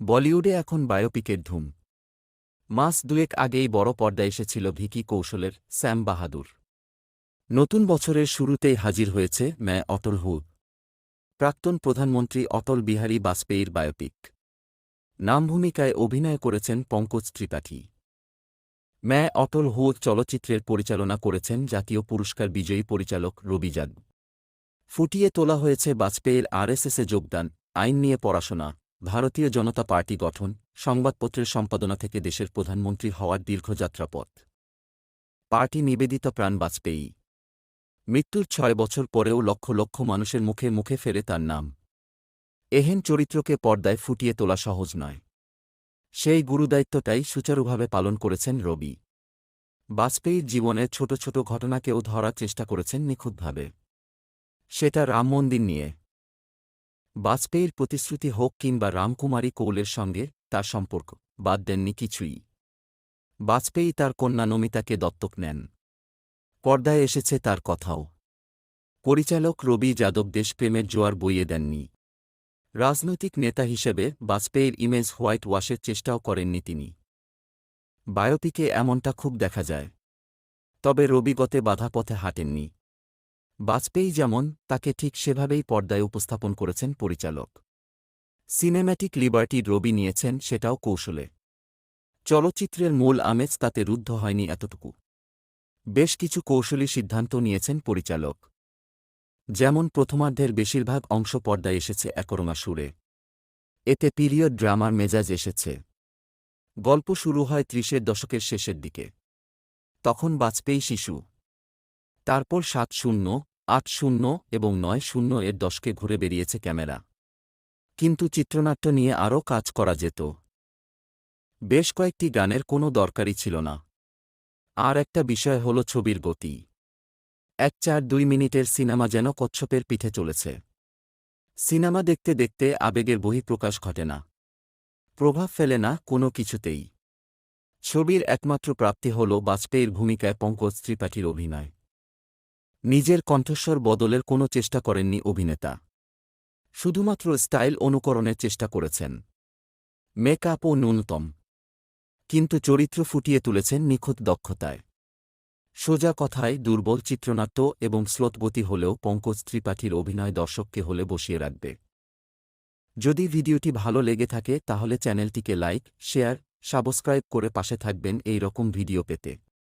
বলিউডে এখন বায়োপিকের ধুম। মাস দুয়েক আগেই বড় পর্দায় এসেছিল ভিকি কৌশলের স্যাম বাহাদুর। নতুন বছরের শুরুতেই হাজির হয়েছে ম্যা অটল হু। প্রাক্তন প্রধানমন্ত্রী অটল বিহারী বাজপেয়ীর বায়োপিক। নাম ভূমিকায় অভিনয় করেছেন পঙ্কজ ত্রিপাঠী। ম্যা অটল হু চলচ্চিত্রের পরিচালনা করেছেন জাতীয় পুরস্কার বিজয়ী পরিচালক রবি জাদ ফুটিয়ে তোলা হয়েছে বাজপেয়ীর আরএসএসে যোগদান, আইন নিয়ে পড়াশোনা। ভারতীয় জনতা পার্টি গঠন, সংবাদপত্রের সম্পাদনা থেকে দেশের প্রধানমন্ত্রী হওয়ার দীর্ঘযাত্রাপথ পার্টি নিবেদিত প্রাণ বাজপেয়ী মৃত্যুর ছয় বছর পরেও লক্ষ লক্ষ মানুষের মুখে মুখে ফেরে তার নাম। এহেন চরিত্রকে পর্দায় ফুটিয়ে তোলা সহজ নয়। সেই গুরুদায়িত্বটাই সুচারুভাবে পালন করেছেন রবি। বাজপেয়ীর জীবনের ছোট ছোট ঘটনাকেও ধরার চেষ্টা করেছেন নিখুঁতভাবে। সেটা রাম মন্দির নিয়ে। বাজপেয়ীর প্রতিশ্রুতি হোক কিংবা রামকুমারী কৌলের সঙ্গে তার সম্পর্ক, বাদ দেননি কিছুই। বাজপেয়ী তার কন্যা নমিতাকে দত্তক নেন। পর্দায় এসেছে তার কথাও। পরিচালক রবি যাদব দেশপ্রেমের জোয়ার বইয়ে দেননি। রাজনৈতিক নেতা হিসেবে বাজপেয়ীর ইমেজ হোয়াইট ওয়াশের চেষ্টাও করেননি তিনি। বায়োপিকে এমনটা খুব দেখা যায়। তবে রবিগতে বাধা পথে হাঁটেননি। বাজপেয়ী যেমন, তাকে ঠিক সেভাবেই পর্দায় উপস্থাপন করেছেন পরিচালক। সিনেম্যাটিক লিবার্টি রবি নিয়েছেন সেটাও কৌশলে। চলচ্চিত্রের মূল আমেজ তাতে রুদ্ধ হয়নি এতটুকু। বেশ কিছু কৌশলী সিদ্ধান্ত নিয়েছেন পরিচালক। যেমন প্রথমার্ধের বেশিরভাগ অংশ পর্দায় এসেছে একরঙা সুরে। এতে পিরিয়ড ড্রামার মেজাজ এসেছে। গল্প শুরু হয় ত্রিশের দশকের শেষের দিকে। তখন বাজপেয়ী শিশু। তারপর সাত শূন্য, আট শূন্য এবং নয় শূন্য এর দশকে ঘুরে বেরিয়েছে ক্যামেরা। কিন্তু চিত্রনাট্য নিয়ে আরও কাজ করা যেত। বেশ কয়েকটি গানের কোনো দরকারই ছিল না। আর একটা বিষয় হল ছবির গতি। এক চার দুই মিনিটের সিনেমা যেন কচ্ছপের পিঠে চলেছে। সিনেমা দেখতে দেখতে আবেগের বহিঃপ্রকাশ ঘটে না। প্রভাব ফেলে না কোনো কিছুতেই। ছবির একমাত্র প্রাপ্তি হল বাজপেয়ীর ভূমিকায় পঙ্কজ ত্রিপাঠীর অভিনয়। নিজের কণ্ঠস্বর বদলের কোনো চেষ্টা করেননি অভিনেতা। শুধুমাত্র স্টাইল অনুকরণের চেষ্টা করেছেন। মেকআপও ন্যূনতম। কিন্তু চরিত্র ফুটিয়ে তুলেছেন নিখুঁত দক্ষতায়। সোজা কথায় দুর্বল চিত্রনাট্য এবং স্লোতবতী হলেও পঙ্কজ ত্রিপাঠীর অভিনয় দর্শককে হলে বসিয়ে রাখবে। যদি ভিডিওটি ভালো লেগে থাকে তাহলে চ্যানেলটিকে লাইক, শেয়ার, সাবস্ক্রাইব করে পাশে থাকবেন এই রকম ভিডিও পেতে।